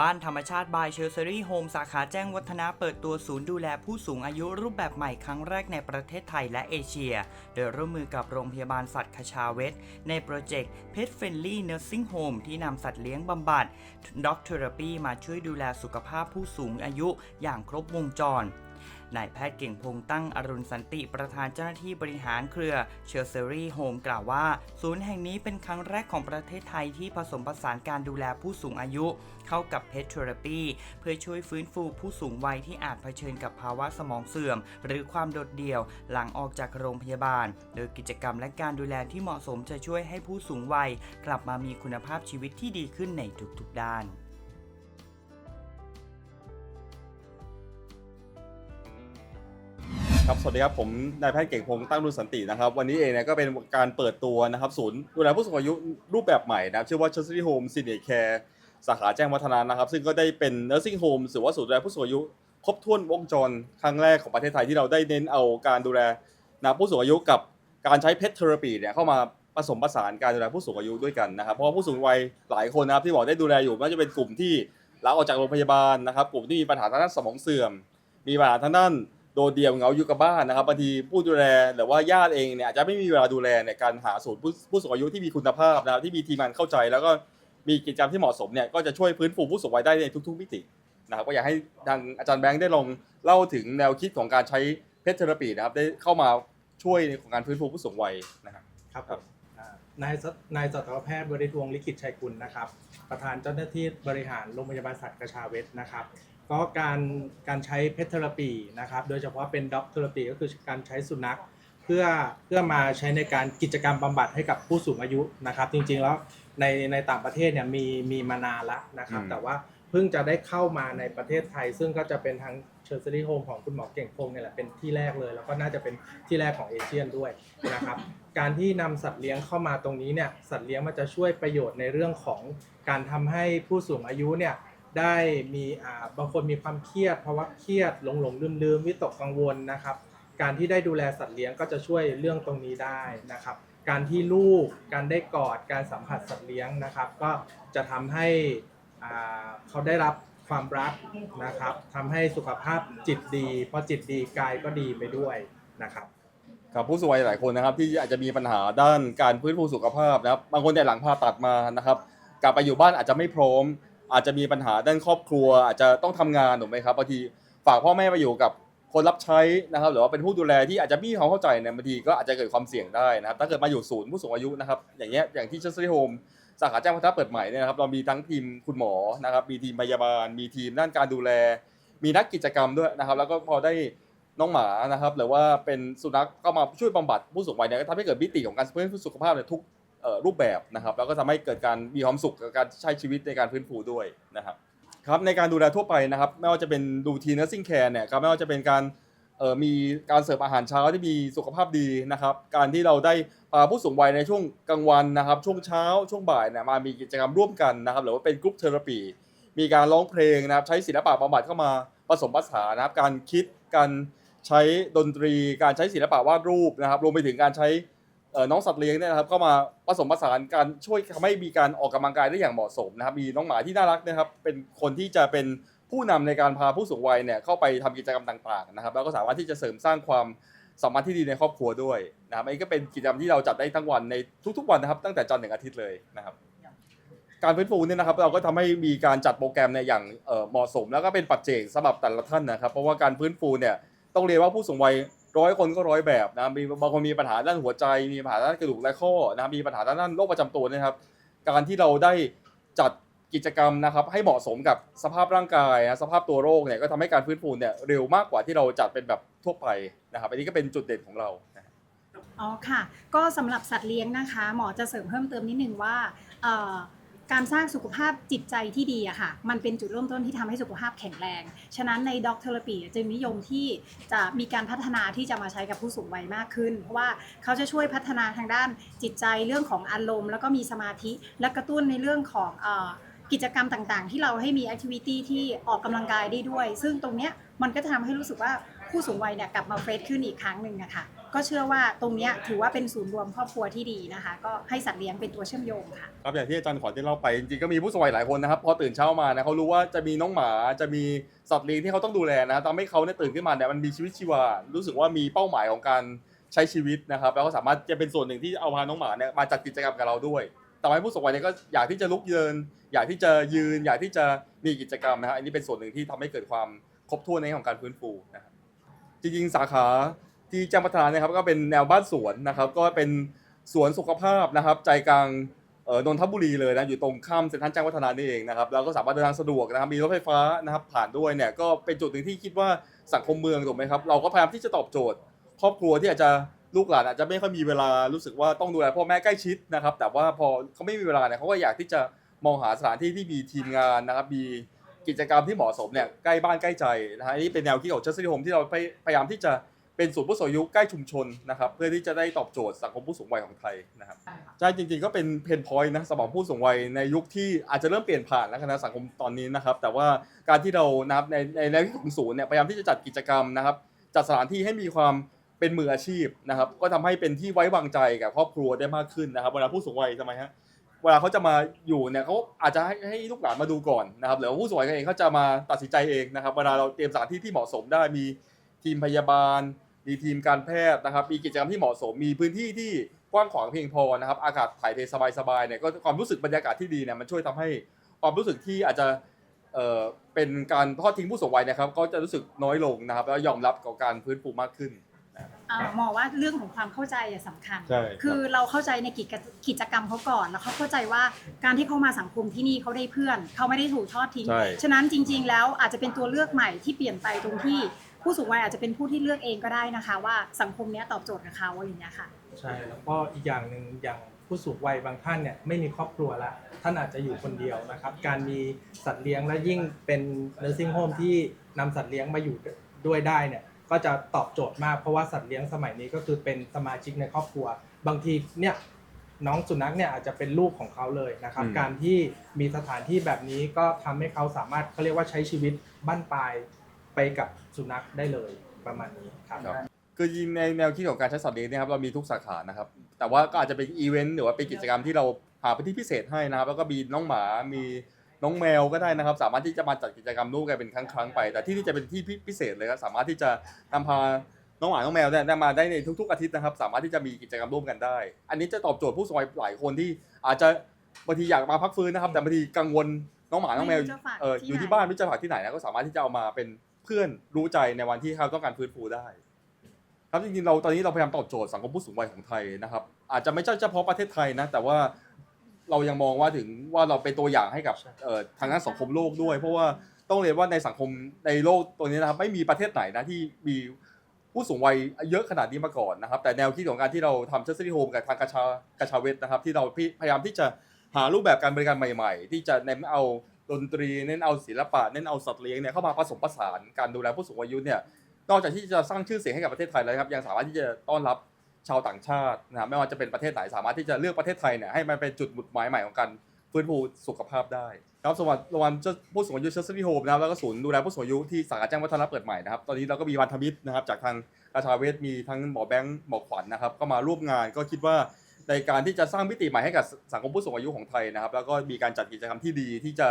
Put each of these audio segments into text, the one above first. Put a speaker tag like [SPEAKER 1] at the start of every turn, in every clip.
[SPEAKER 1] บ้านธรรมชาติบายเชอร์เซอรี่โฮมสาขาแจ้งวัฒนะเปิดตัวศูนย์ดูแลผู้สูงอายุรูปแบบใหม่ครั้งแรกในประเทศไทยและเอเชีย โดยร่วมมือกับโรงพยาบาลสัตว์คชาเวสในโปรเจกต์ Pet Friendly Nursing Home ที่นำสัตว์เลี้ยงบำบัด Dog Therapy มาช่วยดูแลสุขภาพผู้สูงอายุอย่างครบวงจร นายแพทย์เก่งพงษ์ตั้งอรุณสันติประธานเจ้าหน้าที่บริหารเครือเชลเซอรี่โฮมกล่าวว่า ศูนย์แห่งนี้เป็นครั้งแรกของประเทศไทยที่ผสมผสานการดูแลผู้สูงอายุ เข้ากับเพทเทอราปีเพื่อช่วยฟื้นฟูผู้สูงวัยที่อาจเผชิญกับภาวะสมองเสื่อม หรือความโดดเดี่ยวหลังออกจากโรงพยาบาล โดยกิจกรรมและการดูแลที่เหมาะสมจะช่วยให้ผู้สูงวัย กลับมามีคุณภาพชีวิตที่ดีขึ้นในทุกๆด้าน
[SPEAKER 2] ครับสวัสดีครับผมนายแพทย์เก่งพงษ์ตั้งรุ่นสันตินะครับวันนี้เองเนี่ยก็เป็นการเปิดตัวนะครับศูนย์ดูแลผู้สูงอายุรูปแบบใหม่นะครับชื่อว่า c h e s t e r Home Senior Care สาขาแจ้งวัฒนานะครับ ซึ่งก็ได้เป็น Nursing Home หรือว่าศูนย์ดูแลผู้สูงอายุ ครบถ้วนวงจรครั้งแรกของประเทศไทยที่เราได้เน้นเอาการดูแลนะผู้สูงอายุกับการใช้เพ t เทอราปีเนี่ยเข้ามาผสมผสานการดูแลผู้สูงอายุด้วยกันนะครับเพราะว่าผู้สูงวัยหลายคนนะครับที่บอกได้ดูแลอยู่ไม่ว่าจะเป็นกลุ่มที่ลาออกจากโรงพยาบาลนะครับ กลุ่มที่มีปัญหาทางด้านสมองเสื่อม มีปัญหาทางด้าน ดดเดี่ยวเหงาอยู่กับบ้านนะครับบางทีผู้ดูแลหรือว่าญาติเองเนี่ยอาจจะไม่มีเวลาดูแลในการหาศูนย์ผู้ผู้สูงอายุที่มีคุณภาพนะครับที่มีทีมงานเข้าใจ แล้วก็มีกิจกรรมที่เหมาะสมเนี่ยก็จะช่วยฟื้นฟูผู้สูงวัยได้ในทุก ๆมิตินะครับก็อยากให้ทางอาจารย์แบงค์ได้ลองเล่าถึงแนวคิดของการใช้เพชรเทอราปีนะครับได้เข้ามาช่วยในของการฟื้นฟูผู้สูงวัยนะครับ
[SPEAKER 3] ครับ นายสัตนายสัตวแพทย์บริทวงศ์ลิขิตชัยกุลนะครับ ประธานเจ้าหน้าที่บริหารโรงพยาบาลสัตว์กระชาเวทนะครับ ก็การการใช้เพทเทอราปีนะครับ โดยเฉพาะเป็นด็อกเทอราปีก็คือการใช้สุนัขเพื่อเพื่อมาใช้ในการกิจกรรมบำบัดให้กับผู้สูงอายุนะครับ จริงๆแล้วในในต่างประเทศเนี่ยมีมีมานานแล้วนะครับ
[SPEAKER 2] อืม
[SPEAKER 3] แต่ว่าเพิ่งจะได้เข้ามาในประเทศไทย ซึ่งก็จะเป็นทางเชอร์ซรี่โฮมของคุณหมอเก่งพงเนี่ยแหละเป็นที่แรกเลย แล้วก็น่าจะเป็นที่แรกของเอเชียนด้วยนะครับ การที่นำสัตว์เลี้ยงเข้ามาตรงนี้เนี่ยสัตว์เลี้ยงมันจะช่วยประโยชน์ในเรื่องของการทำให้ผู้สูงอายุเนี่ยได้มีอ่าบางคนมีความเครียดภาวะเครียดหลงหลงลืมลืมวิตกกังวลนะครับ การที่ได้ดูแลสัตว์เลี้ยงก็จะช่วยเรื่องตรงนี้ได้นะครับ การที่ลูกการได้กอดการสัมผัสสัตว์เลี้ยงนะครับ ก็จะทำให้อ่าเขาได้รับ ความรักนะครับทำให้สุขภาพจิตดีพอจิตดีกายก็ดีไปด้วยนะครับ
[SPEAKER 2] ครับผู้สูงวัยหลายคนนะครับ ที่อาจจะมีปัญหาด้านการฟื้นฟูสุขภาพนะครับบางคนแต่ยหลังผ่าตัดมานะครับ กลับไปอยู่บ้านอาจจะไม่พร้อม อาจจะมีปัญหาด้านครอบครัว อาจจะต้องทำงานถูกไหมครับบางทีฝากพ่อแม่ไปอยู่กับคนรับใช้นะครับ หรือว่าเป็นผู้ดูแลที่อาจจะไม่มีความเข้าใจเนี่ยบางทีก็อาจจะเกิดความเสี่ยงได้นะครับ ถ้าเกิดมาอยู่ศูนย์ผู้สูงอายุนะครับ อย่างเงี้ยอย่างที่เชสซี่โฮม สาขาแจ้งวัฒนะเปิดใหม่เนี่ยนะครับเรามีทั้งทีมคุณหมอนะครับมีทีมพยาบาล มีทีมด้านการดูแล มีนักกิจกรรมด้วยนะครับ แล้วก็พอได้น้องหมานะครับหรือว่าเป็นสุนัขก็มาช่วยบำบัดผู้สูงวัยเนี่ยก็ทำให้เกิดมิติของการฟื้นฟูสุขภาพในทุกรูปแบบนะครับแล้วก็ทำให้เกิดการมีความสุขกับการใช้ชีวิตในการฟื้นฟูด้วยนะครับครับในการดูแลทั่วไปนะครับ ไม่ว่าจะเป็นดูทีน nursing care เนี่ยครับไม่ว่าจะเป็นการ เอ่อมีการเสิร์ฟอาหารเช้าที่มีสุขภาพดีนะครับ การที่เราได้พาผู้สูงวัยในช่วงกลางวันนะครับ ช่วงเช้าช่วงบ่ายเนี่ยมามีกิจกรรมร่วมกันนะครับ หรือว่าเป็นกรุ๊ปเทอราปีมีการร้องเพลงนะครับ ใช้ศิลปะบำบัดเข้ามาผสมผสานนะครับ การคิดการใช้ดนตรี การใช้ศิลปะวาดรูปนะครับรวมไปถึงการใช้เอ่อน้องสัตว์เลี้ยงเนี่ยนะครับเข้ามาผสมผสานการช่วยทำให้มีการออกกำลังกายได้อย่างเหมาะสมนะครับ มีน้องหมาที่น่ารักนะครับ เป็นคนที่จะเป็น ผู้นำในการพาผู้สูงวัยเนี่ยเข้าไปทำกิจกรรมต่างๆนะครับแล้วก็สามารถที่จะเสริมสร้างความสามารถที่ดีในครอบครัวด้วยนะครับอันนี้ก็เป็นกิจกรรมที่เราจัดได้ทั้งวันในทุกๆวันนะครับ ตั้งแต่จันทร์ถึงอาทิตย์เลยนะครับ การฟื้นฟูเนี่ยนะครับเราก็ทำให้มีการจัดโปรแกรมในยอย่างเหมาะสม แล้วก็เป็นปัจเจกสำหรับแต่ละท่านนะครับ เพราะว่าการฟื้นฟูเนี่ยต้องเรียนว่าผู้สูงวัยร้อยคนก็ร้อยแบบนะมีบางคนมีปัญหาด้านหัวใจ มีปัญหาด้านกระดูกและข้อนะมีปัญหาด้านโรคประจำตัวนะครับ การที่เราได้จัด กิจกรรมนะครับให้เหมาะสมกับสภาพร่างกายนะสภาพตัวโรคเนี่ยก็ทำให้การฟื้นฟูเนี่ยเร็วมากกว่าที่เราจัดเป็นแบบทั่วไปนะครับอันนี้ก็เป็นจุดเด่นของเรานะ
[SPEAKER 4] อ๋อค่ะ ก็สำหรับสัตว์เลี้ยงนะคะ หมอจะเสริมเพิ่มเติมนิดนึงว่าเอ่อการสร้างสุขภาพจิตใจที่ดีอะค่ะ มันเป็นจุดเริ่มต้นที่ทำให้สุขภาพแข็งแรง ฉะนั้นในด็อกเทอราปีจึงนิยมที่จะมีการพัฒนาที่จะมาใช้กับผู้สูงวัยมากขึ้น เพราะว่าเขาจะช่วยพัฒนาทางด้านจิตใจเรื่องของอารมณ์ แล้วก็มีสมาธิและกระตุ้นในเรื่องของเอ่อ กิจกรรมต่างๆ ที่เราให้มีแอคทิวิตี้ที่ออกกำลังกายได้ด้วย ซึ่งตรงเนี้ยมันก็จะทำให้รู้สึกว่าผู้สูงวัยเนี่ยกลับมาเฟรชขึ้นอีกครั้งหนึ่งอะคะก็เชื่อว่าตรงนี้ถือว่าเป็นศูนย์รวมครอบครัวที่ดีนะคะ ก็ให้สัตว์เลี้ยงเป็นตัวเชื่อมโยงค่ะ
[SPEAKER 2] ครับอย่างที่อาจารย์ขอที่เล่าไปจริงๆก็มีผู้สูงวัยหลายคนนะครับพอตื่นเช้ามานะเขารู้ว่าจะมีน้องหมาจะมีสัตว์เลี้ยงที่เขาต้องดูแลนะทำให้เขาเนี่ยตื่นขึ้นมาเนี่ยมันมีชีวิตชีวา รู้สึกว่ามีเป้าหมายของการใช้ชีวิตนะครับแล้วก็สามารถจะเป็นส่วนหนึ่งที่เอาพาน้องหมาเนี่ยมาจัดกิจกรรมกับเราด้วย แต่ให้ผู้สูงวัยเนี่ยก็อยากที่จะลุกเดิน อยากที่จะยืน อยากที่จะมีกิจกรรมนะฮะอันนี้เป็นส่วนหนึ่งที่ทำให้เกิดความครบถ้วนในของการฟื้นฟูนะครับจริงๆสาขาที่แจ้งพัฒนาเนี่ยครับก็เป็นแนวบ้านสวนนะครับ ก็เป็นสวนสุขภาพนะครับ ใจกลางเออนนทบุรีเลยนะอยู่ตรงข้ามเซ็นทรัลแจ้งวัฒนานี่เองนะครับแล้วก็สามารถเดินทางสะดวกนะครับมีรถไฟฟ้านะครับผ่านด้วยเนี่ยก็เป็นจุดหนึ่งที่คิดว่าสังคมเมืองถูกไหมครับเราก็พยายามที่จะตอบโจทย์ ครอบครัวที่อาจจะ ลูกหลานอาจจะไม่ค่อยมีเวลารู้สึกว่าต้องดูแลพ่อแม่ใกล้ชิดนะครับ แต่ว่าพอเขาไม่มีเวลาเนี่ยเขาก็อยากที่จะมองหาสถานที่ที่มีทีมงานนะครับมีกิจกรรมที่เหมาะสมเนี่ยใกล้บ้านใกล้ใจนะฮะอันนี้เป็นแนวคิดของเชสซี่โฮมที่เราพยายามที่จะเป็นศูนย์ผู้สูงอายุใกล้ชุมชนนะครับเพื่อที่จะได้ตอบโจทย์สังคมผู้สูงวัยของไทยนะครับใช่จริงๆก็เป็นเพนพอยต์นะสำหรับผู้สูงวัยในยุคที่อาจจะเริ่มเปลี่ยนผ่านแล้วนะสังคมตอนนี้นะครับ แต่ว่าการที่เรานะครับในในแนวคิดของศูนย์เนี่ยพยายามที่จะจัดกิจกรรมนะครับจัดสถานที่ให้มีความ เป็นมืออาชีพนะครับ ก็ทำให้เป็นที่ไว้วางใจกับครอบครัวได้มากขึ้นนะครับเวลาผู้สูงวัยทำไมฮะเวลาเขาจะมาอยู่เนี่ยเขาอาจจะให้ให้ลูกหลานมาดูก่อนนะครับหรือว่าผู้สูงวัยเองเขาจะมาตัดสินใจเองนะครับ เวลาเราเตรียมสถานที่ที่เหมาะสมได้มีทีมพยาบาล มีทีมการแพทย์นะครับ มีกิจกรรมที่เหมาะสม มีพื้นที่ที่กว้างขวางเพียงพอนะครับ อากาศถ่ายเทสบายๆเนี่ยก็ความรู้สึกบรรยากาศที่ดีเนี่ยมันช่วยทำให้ความรู้สึกที่อาจจะเอ่อเป็นการทอดทิ้งผู้สูงวัยนะครับ ก็จะรู้สึกน้อยลงนะครับ แล้วยอมรับกับการฟื้นฟูมากขึ้น
[SPEAKER 4] อ่าหมอว่าเรื่องของความเข้าใจอะสำคัญ
[SPEAKER 2] ใช่ครับ
[SPEAKER 4] คือเราเข้าใจในกิจกิจกรรมเขาก่อน แล้วเขาเข้าใจว่าการที่เขามาสังคมที่นี่เขาได้เพื่อน เขาไม่ได้ถูกทอดทิ้ง
[SPEAKER 2] ใช่
[SPEAKER 4] ฉะนั้นจริง ๆ แล้วอาจจะเป็นตัวเลือกใหม่ที่เปลี่ยนไปตรงที่ผู้สูงวัยอาจจะเป็นผู้ที่เลือกเองก็ได้นะคะ ว่าสังคมเนี้ยตอบโจทย์กับเขาอะไรอย่างเงี้ยค่ะ
[SPEAKER 3] ใช่แล้วก็อีกอย่างหนึ่งอย่างผู้สูงวัยบางท่านเนี่ยไม่มีครอบครัวละท่านอาจจะอยู่คนเดียวนะครับ การมีสัตว์เลี้ยงและยิ่งเป็น nursing home ที่นำสัตว์เลี้ยงมาอยู่ด้วยได้เนี่ย ก็จะตอบโจทย์มากเพราะว่าสัตว์เลี้ยงสมัยนี้ก็คือเป็นสมาชิกในครอบครัว บางทีเนี่ยน้องสุนัขเนี่ยอาจจะเป็นลูกของเขาเลยนะครับ
[SPEAKER 2] อืม
[SPEAKER 3] การที่มีสถานที่แบบนี้ก็ทำให้เขาสามารถเขาเรียกว่าใช้ชีวิตบั้นปลายไปกับสุนัขได้เลยประมาณนี้ครับ
[SPEAKER 2] ครับคือจริงในแนวคิดของการใช้สัตว์เลี้ยงเนยครับเรามีทุกสาขานะครับ แต่ว่าก็อาจจะเป็นอีเวนต์หรือว่าเป็นกิจกรรมที่เราหาพื้นที่พิเศษให้นะครับ แล้วก็มีน้องหมา มี น้องแมวก็ได้นะครับ สามารถที่จะมาจัดกิจกรรมร่วมกันเป็นครั้งๆไป แต่ที่ที่จะเป็นที่พิเศษเลยครับสามารถที่จะนำพาน้องหมาน้องแมวเนี่ยได้มาได้ในทุก ๆ อาทิตย์นะครับ สามารถที่จะมีกิจกรรมร่วมกันได้ อันนี้จะตอบโจทย์ผู้สูงวัยหลายคนที่อาจจะบางทีอยากมาพักฟื้นนะครับ แต่บางทีกังวลน้องหมาน้องแมว
[SPEAKER 4] ไม่รู้จะฝาก
[SPEAKER 2] เออ
[SPEAKER 4] ที่
[SPEAKER 2] อยู่ที่
[SPEAKER 4] ไหน
[SPEAKER 2] บ้านไม่รู้จะฝากที่ไหนนะก็สามารถที่จะเอามาเป็นเพื่อนรู้ใจในวันที่เขาต้องการฟื้นฟูได้ ครับจริงๆเราตอนนี้เราพยายามตอบโจทย์สังคมผู้สูงวัยของไทยนะครับ อาจจะไม่ใช่เฉพาะประเทศไทยนะแต่ว่า เรายังมองว่าถึงว่าเราเป็นตัวอย่างให้กับ
[SPEAKER 3] ใช่
[SPEAKER 2] เอ่อทางด้านสังคมโลกด้วย เพราะว่าต้องเรียนว่าในสังคมในโลกตัวนี้นะครับไม่มีประเทศไหนนะที่มีผู้สูงวัยเยอะขนาดนี้มาก่อนนะครับ แต่แนวคิดของการที่เราทำเชสซี่โฮมกับทางกระชากระชาเวทนะครับ ที่เราพยายามที่จะหารูปแบบการบริการใหม่ ๆ ที่จะเน้นเอาดนตรีเน้นเอาศิลปะเน้นเอาสัตว์เลี้ยงเนี่ยเข้ามาผสมผสานการดูแลผู้สูงอายุเนี่ยนอกจากที่จะสร้างชื่อเสียงให้กับประเทศไทยแล้วนะครับยังสามารถที่จะต้อนรับ ชาวต่างชาตินะครับไม่ว่าจะเป็นประเทศไหนสามารถที่จะเลือกประเทศไทยเนี่ยให้มันเป็นจุดหมุดหมายใหม่ของการฟื้นฟูสุขภาพได้ครับสวัสดีรางวัลผู้สูงอายุเชสซี่โฮมนะครับแล้วก็ศูนย์ดูแลผู้สูงอายุที่สาขาแจ้งวัฒนะเปิดใหม่นะครับตอนนี้เราก็มีวันธมิตรนะครับจากทางราชาเวชมีทั้งหมอแบงค์หมอขวัญนะครับก็มาร่วมงานก็คิดว่าในการที่จะสร้างมิติใหม่ให้กับสังคมผู้สูงอายุของไทยนะครับ แล้วก็มีการจัดกิจกรรมที่ดีที่จะ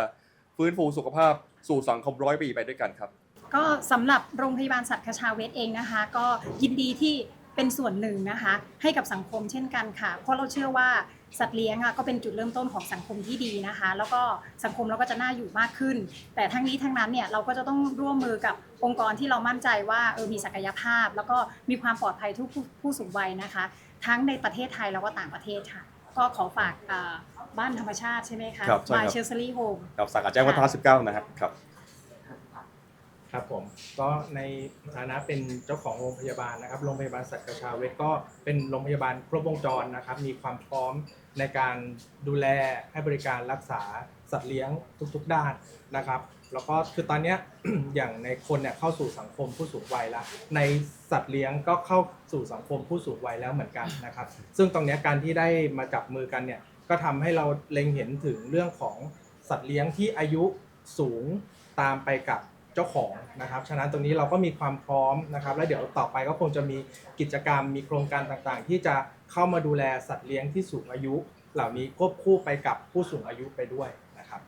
[SPEAKER 2] ฟื้นฟูสุขภาพสู่สังคมร้อยปีไปด้วยกันครับ
[SPEAKER 4] ก็สำหรับโรงพยาบาลสัตว์คชาเวชเองนะคะ ก็ยินดีที่ เป็นส่วนหนึ่งนะคะ ให้กับสังคมเช่นกันค่ะ เพราะเราเชื่อว่าสัตว์เลี้ยงอะก็เป็นจุดเริ่มต้นของสังคมที่ดีนะคะ แล้วก็สังคมเราก็จะน่าอยู่มากขึ้น แต่ทั้งนี้ทั้งนั้นเนี่ยเราก็จะต้องร่วมมือกับองค์กรที่เรามั่นใจว่าเออมีศักยภาพ แล้วก็มีความปลอดภัยทุกผู้ผู้สูงวัยนะคะ ทั้งในประเทศไทยแล้วก็ต่างประเทศค่ะ ก็ขอฝากอ่าบ้านธรรมชาติใช่ไหมคะ
[SPEAKER 2] ครับใช่ครับ
[SPEAKER 4] บายเชลซ r รี่โฮม
[SPEAKER 2] กับสาขาแจ้งวัฒนะ19 นะครับครับ
[SPEAKER 3] ครับผมก็ในฐานะเป็นเจ้าของโรงพยาบาลนะครับโรงพยาบาลสัตว์กระชาเวทก็เป็นโรงพยาบาลครบวงจรนะครับ มีความพร้อมในการดูแลให้บริการรักษาสัตว์เลี้ยงทุกๆด้านนะครับ แล้วก็คือตอนเนี้ย อย่างในคนเนี่ยเข้าสู่สังคมผู้สูงวัยแล้ว ในสัตว์เลี้ยงก็เข้าสู่สังคมผู้สูงวัยแล้วเหมือนกันนะครับ ซึ่งตรงเนี้ยการที่ได้มาจับมือกันเนี่ยก็ทำให้เราเล็งเห็นถึงเรื่องของสัตว์เลี้ยงที่อายุสูงตามไปกับ เจ้าของนะครับฉะนั้นตรงนี้เราก็มีความพร้อมนะครับ และเดี๋ยวต่อไปก็คงจะมีกิจกรรมมีโครงการต่างๆ ที่จะเข้ามาดูแลสัตว์เลี้ยงที่สูงอายุ เหล่านี้ควบคู่ไปกับผู้สูงอายุไปด้วยนะครับ